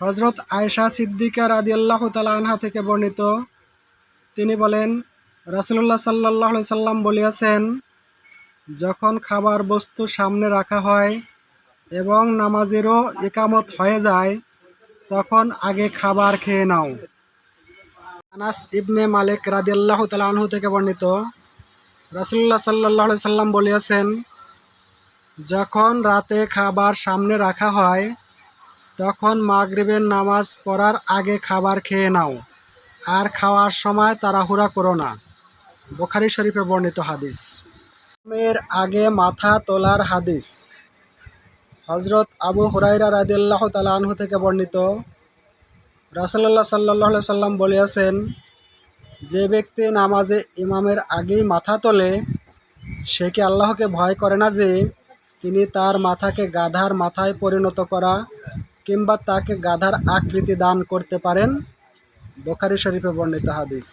হজরত আয়েশা সিদ্দিকা রাদি আল্লাহ আনহা থেকে বর্ণিত। তিনি বলেন রাসুল্লাহ সাল্লাহ সাল্লাম বলিয়াছেন, যখন খাবার বস্তু সামনে রাখা হয় এবং নামাজেরও একামত হয়ে যায়, তখন আগে খাবার খেয়ে নাও। আনাস ইবনে মালিক রাদি আল্লাহ আনহু থেকে বর্ণিত রাসুল্লাহ সাল্লাহ সাল্লাম বলিয়াছেন, যখন রাতে খাবার সামনে রাখা হয় তখন মাগরিবের নামাজ পড়ার আগে খাবার খেয়ে নাও। আর খাওয়ার সময় তাড়াহুড়া করো না। বোখারি শরীফে বর্ণিত হাদিস। এর আগে মাথা তোলার হাদিস। হজরত আবু হুরাইরা রাদিল্লাহ তালাহু থেকে বর্ণিত। রাসাল্লাহ সাল্লাহ সাল্লাম বলিয়াছেন যে ব্যক্তি নামাজে ইমামের আগেই মাথা তোলে, সে কি আল্লাহকে ভয় করে না যে তিনি তার মাথাকে গাধার মাথায় পরিণত করা কিংবা তাকে গাধার আকৃতি দান করতে পারেন। বোখারি শরীফে বর্ণিত হাদিস।